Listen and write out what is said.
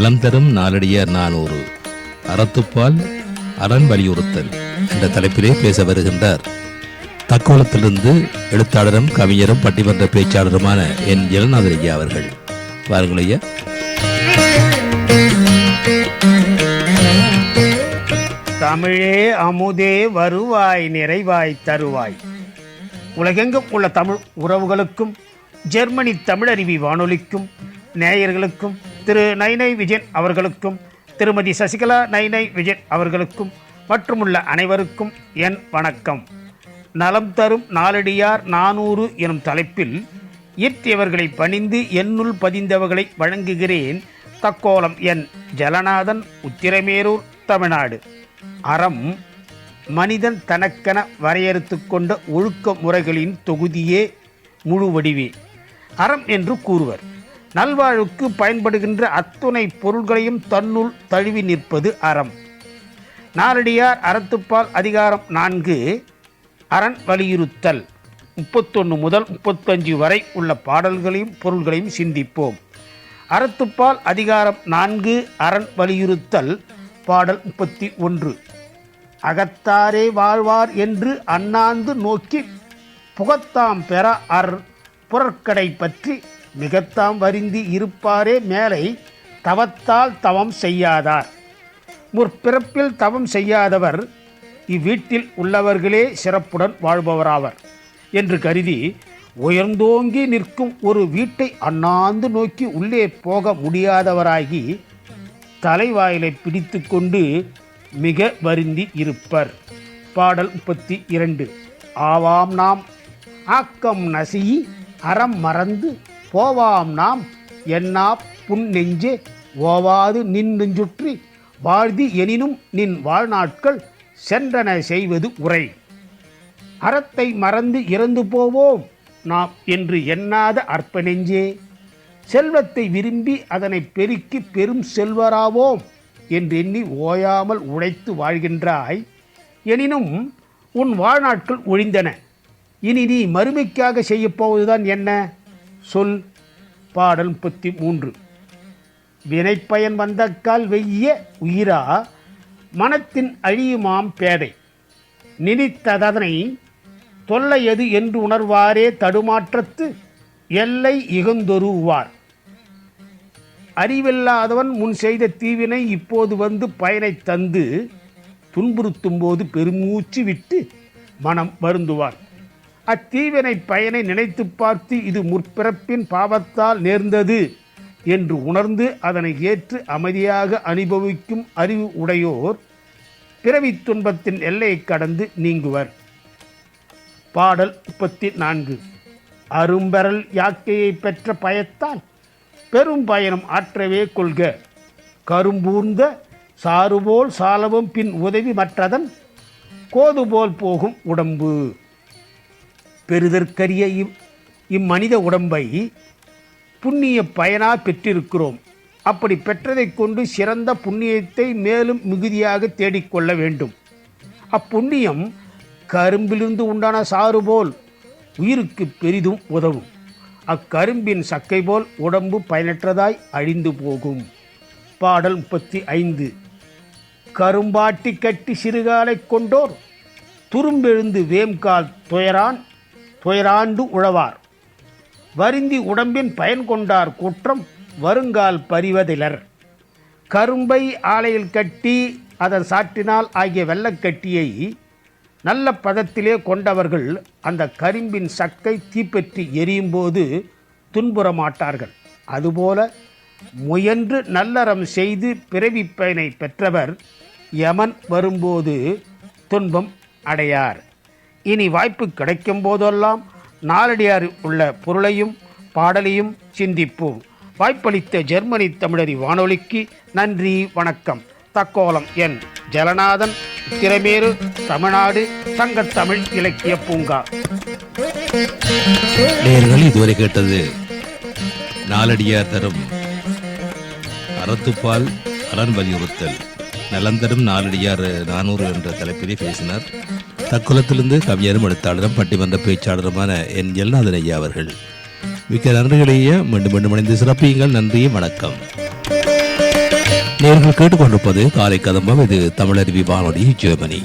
நலம் தரும் நாளடியார் நானூறு. அறத்துப்பால் அரண் வலியுறுத்தல் என்ற தலைப்பிலே பேச வருகின்றார். தக்கோலத்திலிருந்து எழுத்தாளரும் கவிஞரும் பட்டிமன்ற பேச்சாளருமான என் ஜெகநாதர் ஐயா அவர்கள். பாருங்கள் ஐயா. தமிழே அமுதே வருவாய் நிறைவாய் தருவாய். உலகெங்கும் உள்ள தமிழ் உறவுகளுக்கும் ஜெர்மனி தமிழருவி வானொலிக்கும் நேயர்களுக்கும் திரு நைனை விஜயன் அவர்களுக்கும் திருமதி சசிகலா நைனை விஜயன் அவர்களுக்கும் மற்றுமுள்ள அனைவருக்கும் என் வணக்கம். நலம் தரும் நாலடியார் நானூறு எனும் தலைப்பில் இயற்றியவர்களை பணிந்து என்னுள் பதிந்தவர்களை வழங்குகிறேன் தக்கோலம் என் ஜலநாதன் உத்திரமேரூர் தமிழ்நாடு. அறம் மனிதன் தனக்கென வரையறுத்து கொண்ட ஒழுக்க முறைகளின் தொகுதியே முழு வடிவே அறம் என்று கூறுவர். நல்வாழ்வுக்கு பயன்படுகின்ற அத்துணை பொருள்களையும் தன்னுள் தழுவி நிற்பது அறம். நாரடியார் அறத்துப்பால் அதிகாரம் நான்கு அரண் வலியுறுத்தல். முப்பத்தொன்று முதல் முப்பத்தஞ்சு வரை உள்ள பாடல்களையும் பொருள்களையும் சிந்திப்போம். அறத்துப்பால் அதிகாரம் நான்கு அரண் வலியுறுத்தல் பாடல் முப்பத்தி ஒன்று. அகத்தாரே வாழ்வார் என்று அண்ணாந்து நோக்கி புகத்தாம் பெற அர் புறற்கடை பற்றி மிகத்தாம் வருந்தி இருப்பாரே மேலை தவத்தால் தவம் செய்யாதார். முற்பிறப்பில் தவம் செய்யாதவர் இவ்வீட்டில் உள்ளவர்களே சிறப்புடன் வாழ்பவராவர் என்று கருதி உயர்ந்தோங்கி நிற்கும் ஒரு வீட்டை அண்ணாந்து நோக்கி உள்ளே போக முடியாதவராகி தலைவாயிலை பிடித்து கொண்டு மிக வருந்தி இருப்பர். பாடல் முப்பத்தி இரண்டு. ஆவாம் நாம். ஆக்கம் நசி அறம் மறந்து போவாம் நாம். என்னா புன் நெஞ்சே ஓவாது நின் நெஞ்சுற்றி. வாழ்தி எனினும் நின் வாழ்நாட்கள் சென்றன செய்வது உரை. அறத்தை மறந்து இறந்து போவோம் நாம் என்று எண்ணாத அற்ப நெஞ்சே. செல்வத்தை விரும்பி அதனை பெருக்கி பெரும் செல்வராவோம் என்று எண்ணி ஓயாமல் உழைத்து வாழ்கின்றாய். எனினும் உன் வாழ்நாட்கள் ஒழிந்தன. இனி நீ மறுமைக்காக செய்யப்போவதுதான் என்ன? சொல் பாடல் முப்பத்தி மூன்று வினைப்பயன் வந்தக்கால் வெய்ய உயிரா மனத்தின் அழியுமாம் பேதை நினைத்ததனை தொல்லையது என்று உணர்வாரே தடுமாற்றத்து எல்லை இகந்தொருவார். அறிவில்லாதவன் முன் செய்த தீவினை இப்போது வந்து பயனை தந்து துன்புறுத்தும் போது பெருமூச்சு விட்டு மனம் வருந்துவார். அத்தீவினை பயனை நினைத்து பார்த்து இது முற்பிறப்பின் பாவத்தால் நேர்ந்தது என்று உணர்ந்து அதனை ஏற்று அமைதியாக அனுபவிக்கும் அறிவு உடையோர் பிறவி துன்பத்தின் எல்லையை கடந்து நீங்குவர். பாடல் முப்பத்தி நான்கு அரும்பரல் யாக்கையை பெற்ற பயத்தால் பெரும் பயணம் ஆற்றவே கொள்க. கரும்பூர்ந்த சாறுபோல் சாலவும் பின் உதவி மற்றதன் கோதுபோல் போகும் உடம்பு. பெறுதற்கரிய இம் இம்மனித உடம்பை புண்ணிய பயனாக பெற்றிருக்கிறோம். அப்படி பெற்றதைக் கொண்டு சிறந்த புண்ணியத்தை மேலும் மிகுதியாக தேடிக்கொள்ள வேண்டும். அப்புண்ணியம் கரும்பிலிருந்து உண்டான சாறு போல் உயிருக்கு பெரிதும் உதவும். அக்கரும்பின் சக்கை போல் உடம்பு பயனற்றதாய் அழிந்து போகும். பாடல் முப்பத்தி ஐந்து கரும்பாட்டி கட்டி சிறுகாலை கொண்டோர் துரும்பெழுந்து வேம்கால் துயரான் துயராண்டு உழவார். வருந்தி உடம்பின் பயன் கொண்டார் குற்றம் வருங்கால் பறிவதிலர். கரும்பை ஆலையில் கட்டி அதன் சாற்றினால் ஆகிய வெள்ளக்கட்டியை நல்ல பதத்திலே கொண்டவர்கள் அந்த கரும்பின் சக்கை தீப்பற்றி எரியும்போது துன்புறமாட்டார்கள். துன்புற மாட்டார்கள் அதுபோல முயன்று நல்லறம் செய்து பிறவி பயனை பெற்றவர் யமன் வரும்போது துன்பம் அடையார். இனி வாய்ப்பு கிடைக்கும் போதெல்லாம் நாலடியார் உள்ள பொருளையும் பாடலையும் சிந்திப்போம். வாய்ப்பளித்த ஜெர்மனி தமிழறி வானொலிக்கு நன்றி வணக்கம். தக்கோலம் என் ஜலநாதன் திறமேறு தமிழ்நாடு சங்கத்தமிழ் இலக்கிய பூங்கா. இதுவரை கேட்டது நாலடியார் தரும் அறத்துப்பால் அரண் வலியுறுத்தல். நலந்தரும் நாலடியார் நானூறு என்ற தலைப்பிலே பேசினார். தக்குலத்திலிருந்து கவிஞரும் எழுத்தாளரும் பட்டிமன்ற பேச்சாளருமான என் எல்நாதன் ஐயா அவர்கள். மிக்க நன்றிகளையே மீண்டும் மீண்டும் இணைந்து சிறப்பியுங்கள். நன்றி வணக்கம். நேர்கள் கேட்டுக்கொண்டிருப்பது காலை கதம்பம். இது தமிழருவி வானொலி ஜெர்மனி.